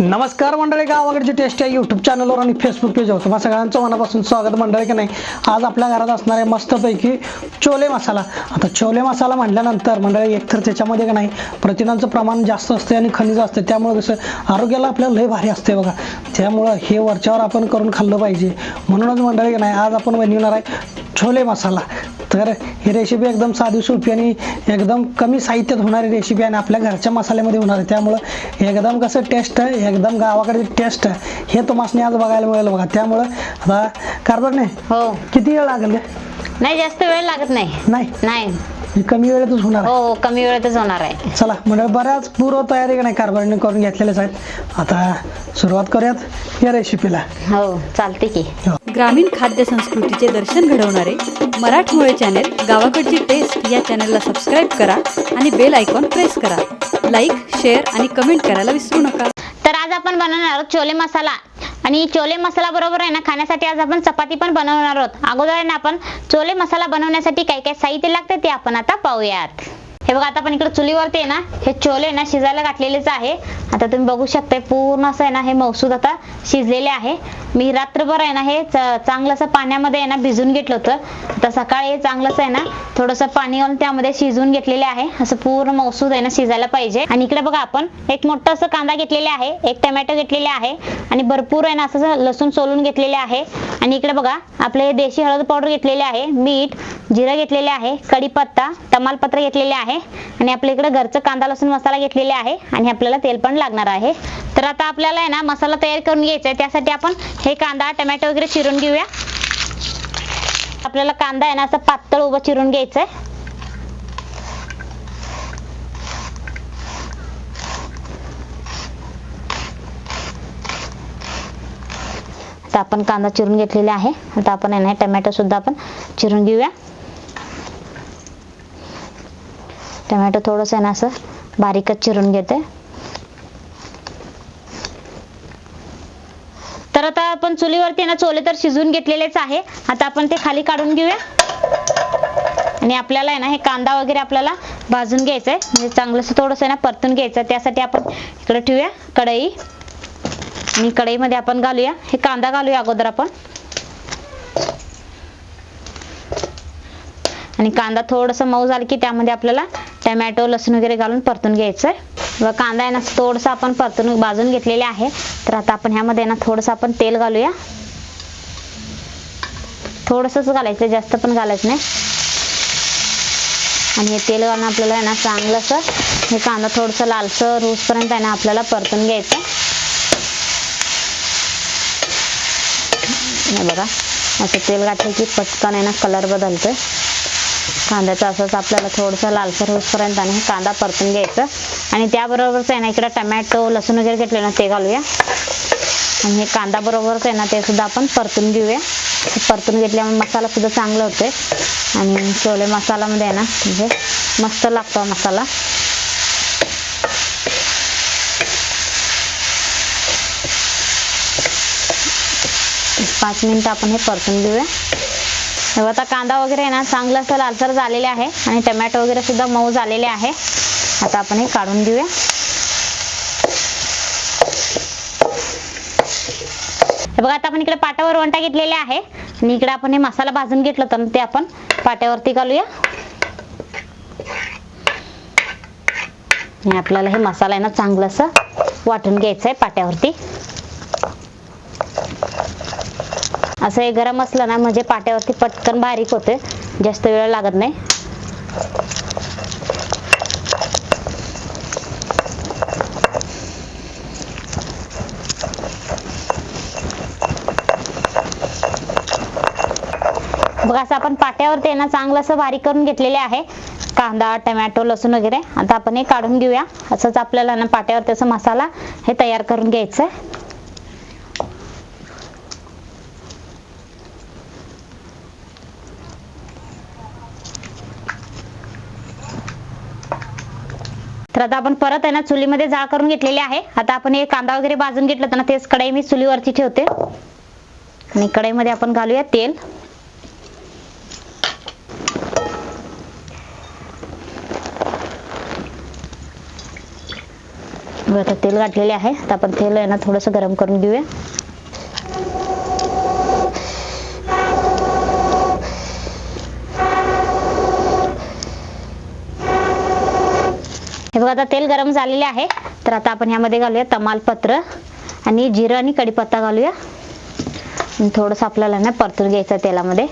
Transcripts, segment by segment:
नमस्कार मंडळी गावाकडची टेस्ट आहे यूट्यूब चॅनलवर आणि फेसबुक पेजवर तुम्हा सगळ्यांचं मनापासून स्वागत मंडळी की नाही? आज आपल्या घरात असणारे मस्तपैकी छोले मसाला. आता छोले मसाला म्हटल्यानंतर मंडळी एकतर त्याच्यामध्ये का नाही प्रथिनांचं प्रमाण जास्त असते आणि खनिज असते त्यामुळे कसं आरोग्याला आपल्याला लय भारी असते बघा. त्यामुळं हे वरच्यावर आपण करून खाल्लं पाहिजे. म्हणूनच मंडळी की नाही आज आपण बनविणार आहे छोले मसाला. तर ही रेसिपी एकदम साधी सोपी आणि एकदम कमी साहित्यात होणारी रेसिपी आणि आपल्या घरच्या मसाल्यामध्ये होणार आहे. त्यामुळं एकदम कसं टेस्ट आहे एकदम गावाकडे टेस्ट आहे हे तुम्हाला आज बघायला मिळेल बघा. त्यामुळं आता कारभार नाही? हो. किती वेळ लागेल हे? नाही जास्त वेळ लागत नाही. नाही? नाही. हे कमी वेळेतच होणार आहे? हो हो कमी वेळेतच होणार आहे. चला म्हणजे बऱ्याच पूर्व तयारी का नाही कारभारीने करून घेतलेल्याच आहेत. आता सुरुवात करूयात या रेसिपीला हो चालते की. ग्रामीण खाद्य संस्कृतीचे दर्शन घडवणारे मराठमोळे चॅनेल गावाकडची टेस्ट या चॅनलला सबस्क्राईब करा आणि बेल आयकॉन प्रेस करा. लाईक शेअर आणि कमेंट करायला विसरू नका. तर आज आपण बनवणार आहोत छोले मसाला. आणि छोले मसाला बरोबर आहे ना खाण्यासाठी आज आपण चपाती पण बनवणार आहोत. अगोदर आहे ना आपण छोले मसाला बनवण्यासाठी काय काय साहित्य लागते ते आपण आता पाहूयात. हे बघा आता आपण इकडे चुलीवरती आहे ना हे छोले ना शिजायला घातलेलेच आहे. आता तुम्ही बघू शकताय पूर्ण असं आहे ना हे मौसूद आता शिजलेले आहे. मी रात्रभर आहे ना हे चांगलं असं पाण्यामध्ये आहे ना भिजून घेतलं होतं. आता सकाळी हे चांगलंच आहे ना थोडंसं पाणी घालून त्यामध्ये शिजवून घेतलेले आहे. असं पूर्ण मौसूद आहे ना शिजायला पाहिजे. आणि इकडे बघा आपण एक मोठं असं कांदा घेतलेले आहे एक टमॅटो घेतलेले आहे. आणि भरपूर आहे ना असं लसूण सोलून घेतलेले आहे. आणि इकडे बघा आपले देशी हळद पावडर घेतलेले आहे मीठ. जिरं घेतलेले आहे कढीपत्ता तमालपत्र घेतलेले आहे आणि आपल्या इकडे घरचं कांदा लसूण मसाला घेतलेले आहे आणि आपल्याला तेल पण लागणार आहे. तर आता आपल्याला आहे ना मसाला तयार करून घ्यायचा आहे. त्यासाठी आपण हे कांदा टमॅटो वगैरे चिरून घेऊया. आपल्याला कांदा आहे ना असं पातळ उभं चिरून घ्यायचं आहे. आता आपण कांदा चिरून घेतलेला आहे. आता आपण आहे ना टमॅटो सुद्धा आपण चिरून घेऊया. टमॅटो थोडंसं आहे ना असं बारीकच चिरून घेते. तर आता आपण चुलीवरती ना चोले तर शिजवून घेतलेलेच आहे. आता आपण ते खाली काढून घेऊया. आणि आपल्याला आहे ना हे कांदा वगैरे आपल्याला भाजून घ्यायचंय. म्हणजे चांगलंसं थोडंसं आहे ना परतून घ्यायचं त्यासाठी आपण इकडे ठेवूया कढई. आणि कढईमध्ये आपण घालूया. हे कांदा घालूया अगोदर आपण. आणि कांदा थोडंसं मऊ झालं की त्यामध्ये आपल्याला टमॅटो लसूण वगैरे घालून परतून घ्यायचं व कांदा आहे ना थोडंसं आपण परतून भाजून घेतलेले आहे. तर आता आपण ह्यामध्ये ना थोडंसं आपण तेल घालूया. थोडंसंच घालायचं जास्त पण घालायचं नाही. आणि हे तेल घालून आपल्याला आहे ना चांगलंसं हे कांदा थोडंसं लालसर रोजपर्यंत आहे ना आपल्याला परतून घ्यायचं बघा असं तेल घातलं की पटकन आहे ना कलर बदलतोय. कांद्याचं असंच आपल्याला थोडंसं लालसर होईपर्यंत आणि हे कांदा परतून घ्यायचं. आणि त्याबरोबरच आहे ना इकडं टमॅटो लसूण वगैरे घेतले ना ते घालूया. आणि हे कांदा बरोबरच आहे ना ते सुद्धा आपण परतून घेऊया. परतून घेतल्यामुळे मसाला सुद्धा चांगला होते आणि छोले मसालामध्ये आहे ना म्हणजे मस्त लागतो मसाला. पाच मिनिटं आपण हे परतून घेऊया. हो, आता कांदा वगैरे आहे ना चांगलं असं लालसर झालेले आहे आणि टमॅटो वगैरे सुद्धा मऊ झालेले आहे. आता आपण हे काढून घेऊया. हे बघा आता आपण इकडे पाट्यावर वंटा घेतलेले आहे. आणि इकडे आपण हे मसाला भाजून घेतलं तर ते आपण पाट्यावरती घालूया. आणि आपल्याला हे मसाला आहे ना चांगलं असं वाटून घ्यायचं आहे पाट्यावरती. असं हे गरम असलं ना म्हणजे पाट्यावरती पटकन बारीक होते जास्त वेळ लागत नाही. बघा असं आपण पाट्यावरती ना चांगलं असं बारीक करून घेतलेले आहे. कांदा टमॅटो लसूण वगैरे. आता आपण हे काढून घेऊया. असंच आपल्याला ना पाट्यावरती असं मसाला हे तयार करून घ्यायचं तर आता आपण परत आहे ना चुलीमध्ये जाळ करून घेतलेली आहे. आता आपण हे कांदा वगैरे भाजून घेतलं तर ना तेच कढाई मी चुलीवरती ठेवते. आणि कढाईमध्ये आपण घालूया तेल. आता तेल गाठलेले आहे. आता आपण तेल आहे ना थोडंसं गरम करून घेऊया. हे बघा आता तेल गरम झालेले आहे. तर आता आपण ह्यामध्ये घालूया तमालपत्र आणि जिरं आणि कढीपत्ता घालूया. थोडंसं आपल्याला ना परतून घ्यायचं तेलामध्ये.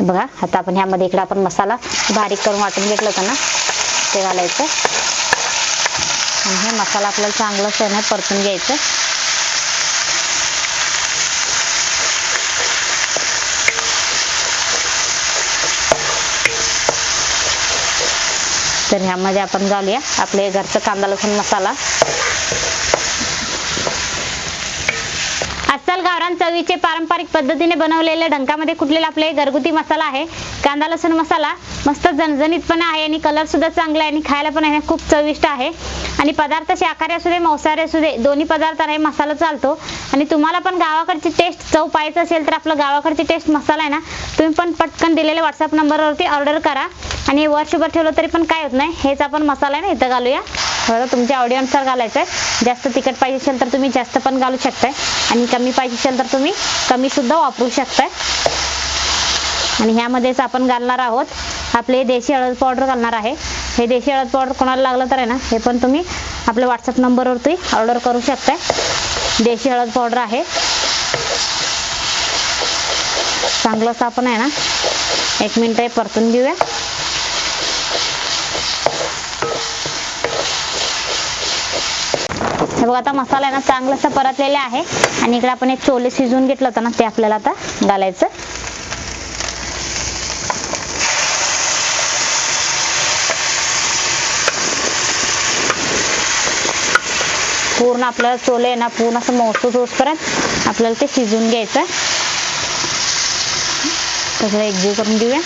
बघा आता आपण ह्यामध्ये इकडे आपण मसाला बारीक करून वाटून घेतलं होतं ना ते घालायचं. आणि हे मसाला आपल्याला चांगलंच आहे ना परतून घ्यायचं. तर ह्यामध्ये आपण घालूया. आपले घरचं कांदा लसूण मसाला. अस्सल गावरान चवीचे पारंपरिक पद्धतीने बनवलेले डंकामध्ये कुठलेला आपले घरगुती मसाला आहे? कांदा लसूण मसाला मस्त झणझणीतपणा आहे आणि कलर सुद्धा चांगला आहे आणि खायला पण आहे खूप चविष्ट आहे. आणि पदार्थ शाकाहारी असू दे मांसाहारी असू दे दोन्ही पदार्थ आहे मसाला चालतो. आणि तुम्हाला पण गावाकडची टेस्ट चव पाहायचं असेल तर आपलं गावाकडची टेस्ट मसाला आहे ना तुम्ही पण पटकन दिलेल्या व्हॉट्सअप नंबरवरती ऑर्डर करा. आणि वर्षभर ठेवलं तरी पण काय होत नाही हेच आपण मसाला आहे ना इथं घालूया. बरं तुमच्या आवडीनुसार घालायचं आहे. जास्त तिखट पाहिजे असेल तर तुम्ही जास्त पण घालू शकताय. आणि कमी पाहिजे असेल तर तुम्ही कमीसुद्धा वापरू शकताय. आणि ह्यामध्येच आपण घालणार आहोत. आपले देशी हळद पावडर घालणार आहे. हे देशी हळद पावडर कोणाला लागलं तर आहे ना हे पण तुम्ही आपल्या व्हॉट्सअप नंबरवरती ऑर्डर करू शकताय. देशी हळद पावडर आहे. चांगलं आपण आहे ना एक मिनिट हे परतून घेऊया. हे बघा आता मसाला आहे ना चांगलासा परतलेला आहे. आणि इकडे आपण एक छोले शिजवून घेतलं होतं ना ते आपल्याला आता घालायचं. पूर्ण आपल्याला चोले आहे ना पूर्ण असं मौसूद होईपर्यंत आपल्याला ते शिजून घ्यायचं आहे सगळं एकजीव करून घेऊया.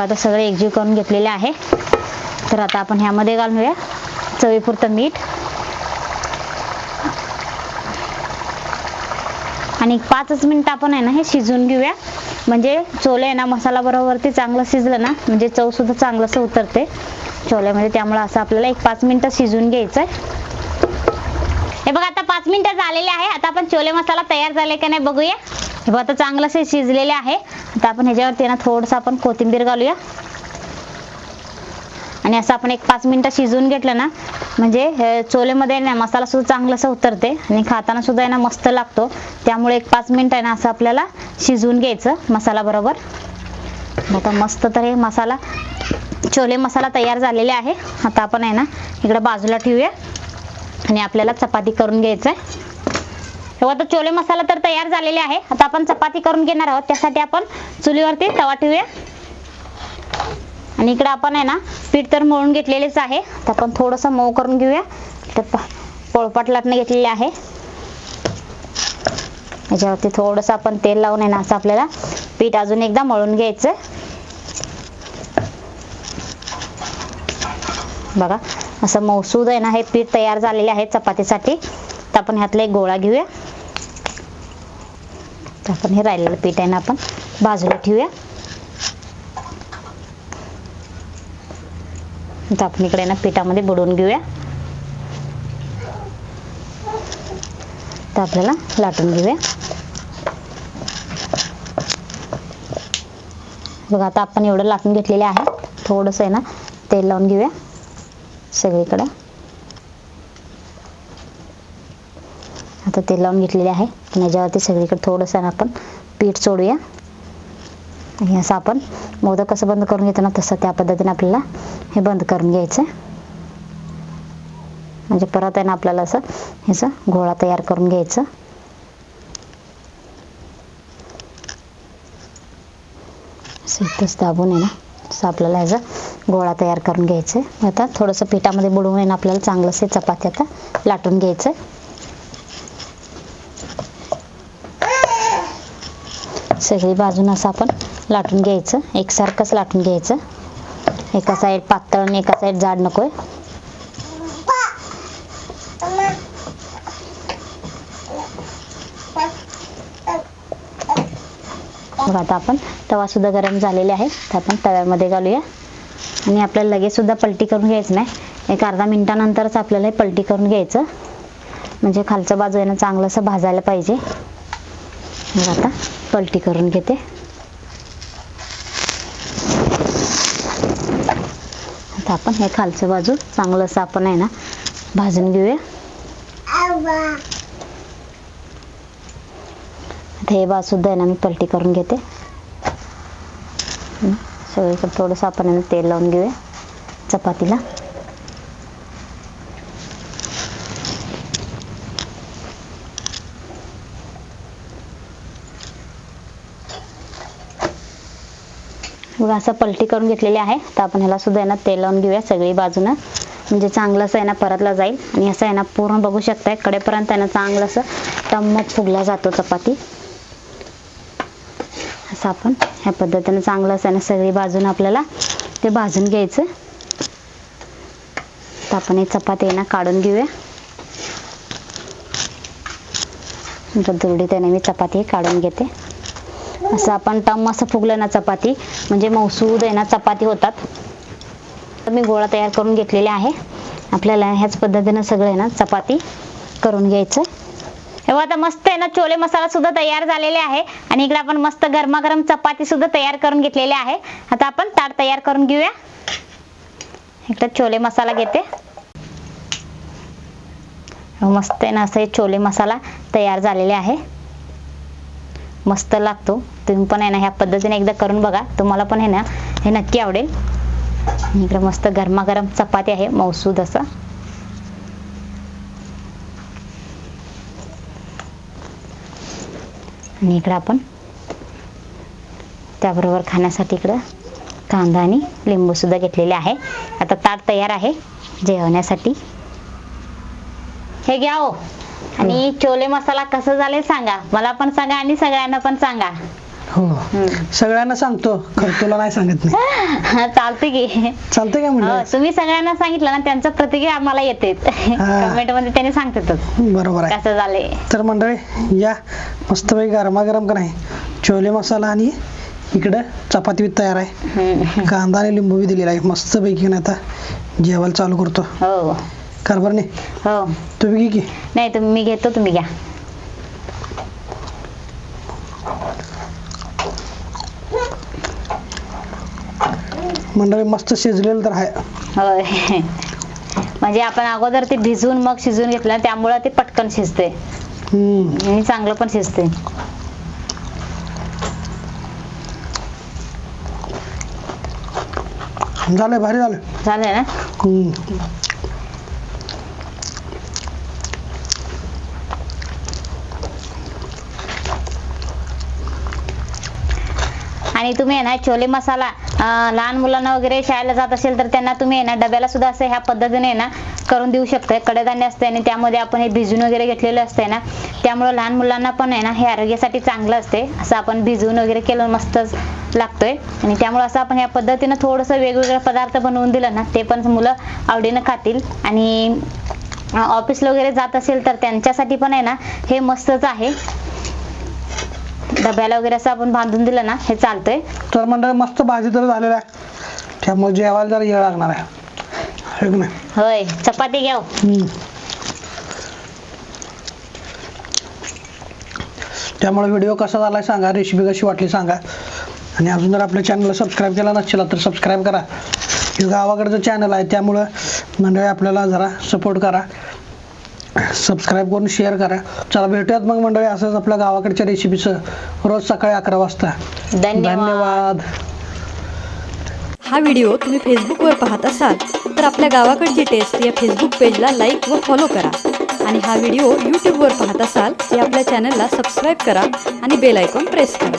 आता सगळे एकजीव करून घेतलेले आहे. तर आता आपण ह्यामध्ये घालूया चवीपुरतं मीठ. आणि एक पाचच मिनटं आपण आहे ना हे शिजवून घेऊया. म्हणजे चोले आहे ना मसाला बरोबरती चांगलं शिजलं ना म्हणजे चवसुद्धा चांगलंसं उतरते छोल्यामध्ये त्यामुळे असं आपल्याला एक पाच मिनटं शिजवून घ्यायचं आहे हे बघा आता पाच मिनटं झालेले आहे. आता आपण छोले मसाला तयार झाले का नाही बघूया. हे बघा आता चांगलंसं शिजलेले आहे. आता आपण ह्याच्यावरती ना थोडंसं आपण कोथिंबीर घालूया. आणि असं आपण एक पाच मिनिटं शिजवून घेतलं ना म्हणजे हे चोलेमध्ये ना मसाला सुद्धा चांगलासा उतरते आणि खाताना सुद्धा आहे ना मस्त लागतो. त्यामुळे एक पाच मिनिट आहे ना असं आपल्याला शिजवून घ्यायचं मसाला बरोबर. आता मस्त तर हे मसाला छोले मसाला तयार झालेले आहे. आता आपण आहे ना इकडं बाजूला ठेवूया आणि आपल्याला चपाती करून घ्यायचं हो, आहे तेव्हा तर छोले मसाला तर तयार झालेले आहे. आता आपण चपाती करून घेणार आहोत. त्यासाठी आपण चुलीवरती तवा ठेवूया. आणि इकडे आपण आहे ना पीठ तर मळून घेतलेलेच आहे. तर आपण थोडंसं मऊ करून घेऊया. तर प- पोळपाट लाटणं घेतलेले आहे. याच्यावरती थोडंसं आपण तेल लावून आहे ना असं आपल्याला पीठ अजून एकदा मळून घ्यायचं. बघा असं मौसूद आहे ना हे पीठ तयार झालेले आहे चपातीसाठी. तर आपण ह्यातला एक गोळा घेऊया. तर आपण हे राहिलेलं पीठ आहे ना आपण बाजूला ठेवूया. तर आपण इकडे ना पिठामध्ये बुडवून घेऊया. तर आपल्याला लाटून घेऊया. बघा आता आपण एवढं लाटून घेतलेले आहे. थोडंसं आहे ना तेल लावून घेऊया सगळीकडे. आता तेल लावून घेतलेले आहे. याच्यावरती सगळीकडे थोडंसं आहे ना आपण पीठ सोडूया. असं आपण मोदक कसं बंद करून घेतो ना तसं त्या पद्धतीने आपल्याला हे बंद करून घ्यायचं. म्हणजे परत आहे ना आपल्याला असं ह्याचा गोळा तयार करून घ्यायचं. असं इथंच दाबून आहे ना असं आपल्याला ह्याचा गोळा तयार करून घ्यायचं. आहे आता थोडंसं पिठामध्ये बुडवून आहे ना आपल्याला चांगलंसे चपाती आता लाटून घ्यायचं. सगळी बाजून असं आपण लाटून घ्यायचं. एकसारखंच लाटून घ्यायचं. एका साईड पातळ आणि एका साईड जाड नकोय. आता आपण तवा सुद्धा गरम झालेला आहे. तर आपण तव्यामध्ये घालूया. आणि आपल्याला लगेच सुद्धा पलटी करून घ्यायचं नाही. एक अर्धा मिनिटानंतरच आपल्याला हे पलटी करून घ्यायचं. म्हणजे खालचं बाजूने चांगलं असं भाजायला पाहिजे. आता पलटी करून घेते. आता आपण हे खालचं बाजू चांगलं असं आपण आहे ना. भाजून घेऊया. आता हे बाजू सुद्धा आहे ना मी पलटी करून घेते. सगळीकडे थोडंसं आपण तेल लावून घेऊया चपातीला. बघा असं पलटी करून घेतलेली आहे. तर आपण ह्याला सुद्धा आहे ना तेल लावून घेऊया सगळी बाजूनं. म्हणजे चांगलं असं आहे ना परतला जाईल. आणि असं आहे ना पूर्ण बघू शकताय कडेपर्यंत आहे ना चांगलं असं टम्मक फुगला जातो चपाती. असं आपण ह्या पद्धतीने चांगलं असं आहे ना सगळी बाजून आपल्याला ते भाजून घ्यायचं. तर आपण हे चपाती आहे ना काढून घेऊया. दुरडी त्याने मी चपाती काढून घेते. असं आपण टम असं फुगलं ना चपाती. म्हणजे मौसूद आहे ना चपाती होतात. तर मी गोळा तयार करून घेतलेले आहे. आपल्याला ह्याच पद्धतीनं सगळं आहे ना चपाती करून घ्यायचं. तेव्हा आता मस्त आहे ना छोले मसाला सुद्धा तयार झालेले आहे. आणि इकडे आपण मस्त गरमागरम चपाती सुद्धा तयार करून घेतलेली आहे. आता आपण ताट तयार करून घेऊया. इकडे छोले मसाला घेते. मस्त आहे ना असं हे छोले मसाला तयार झालेले आहे. मस्त लागतो. तुम्ही पण आहे ना ह्या पद्धतीने एकदा करून बघा. तुम्हाला पण आहे ना हे नक्की आवडेल. इकडे मस्त गरमागरम चपाती आहे मौसूद असं. आणि इकडं आपण त्याबरोबर खाण्यासाठी इकडं कांदा आणि लिंबू सुद्धा घेतलेले आहे. आता ताट तयार आहे जेवण्यासाठी. हे घ्या हो. आणि छोले मसाला कसं झाले सांगा. मला पण सांगा आणि सगळ्यांना पण सांगा. हो. सगळ्यांना सांगतो. खरं तुला नाही सांगत नाही चालते की. चालतंय काय हो, म्हणलं तुम्ही सगळ्यांना सांगितलं ना त्यांचं प्रतिक्रिया आम्हाला येते कमेंटमध्ये त्यांनी सांगतातच. बरोबर आहे. कसं झाले तर मंडळी या. मस्तपैकी गरमागरम का नाही छोले मसाला आणि इकडं चपाती बी तयार आहे. कांदा आणि लिंबू बी दिलेला आहे. मस्तपैकी नाही आता. जेवायला चालू करतो. हो. कारभार नाही हो. तुम्ही घे की. नाही तुम्ही मी घेतो तुम्ही घ्या. मंडळी मस्त शिजलेलं तर आहे. होय. म्हणजे आपण अगोदर ते भिजवून मग शिजवून घेतलं ना, त्यामुळं ते पटकन शिजते हम्म. आणि चांगलं पण शिजते झालंय भारी झालं झालंय ना? हम्म. आणि तुम्ही आहे ना छोले मसाला लहान मुलांना वगैरे शाळेला जात असेल तर त्यांना तुम्ही आहे ना डब्याला सुद्धा असं ह्या पद्धतीने आहे ना करून देऊ शकताय. कडधान्य असते आणि त्यामध्ये आपण हे भिजून वगैरे घेतलेलं असतंय ना त्यामुळे लहान मुलांना पण आहे ना हे आरोग्यासाठी चांगलं असते असं आपण भिजवून वगैरे केलं मस्तच लागतोय. आणि त्यामुळे असं आपण ह्या पद्धतीनं थोडंसं वेगवेगळे पदार्थ बनवून दिलं ना ते पण मुलं आवडीनं खातील. आणि ऑफिसला वगैरे जात असेल तर त्यांच्यासाठी पण आहे ना हे मस्तच आहे. डब्याला वगैरे असं आपण बांधून दिलं ना हे चालतंय. तर मंडळी मस्त भाजी तर झालेलं आहे. त्यामुळे जेवायला जरा येळ लागणार आहे. है की नाही? होय चपाती घ्या हो. हम्म. त्यामुळे व्हिडिओ कसा झाला सांगा रेसिपी कशी वाटली सांगा. आणि अजून जर आपल्या चॅनलला सबस्क्राईब केला नसेल तर सबस्क्राईब करा. हे गावाकडचं चॅनल आहे त्यामुळं मंडळी आपल्याला जरा सपोर्ट करा. सबस्क्राईब करून शेअर करा. चला भेटूयात मग मंडळी असंच आपल्या गावाकडच्या रेसिपीचं रोज सकाळी अकरा वाजता. धन्यवाद. धन्यवाद. हा व्हिडिओ तुम्ही फेसबुकवर पाहत असाल तर आपल्या गावाकडची टेस्ट या फेसबुक पेजला लाईक व फॉलो करा. आणि हा व्हिडिओ यूट्यूबवर पाहत असाल तर आपल्या चॅनलला सबस्क्राईब करा आणि बेल आयकॉन प्रेस करा.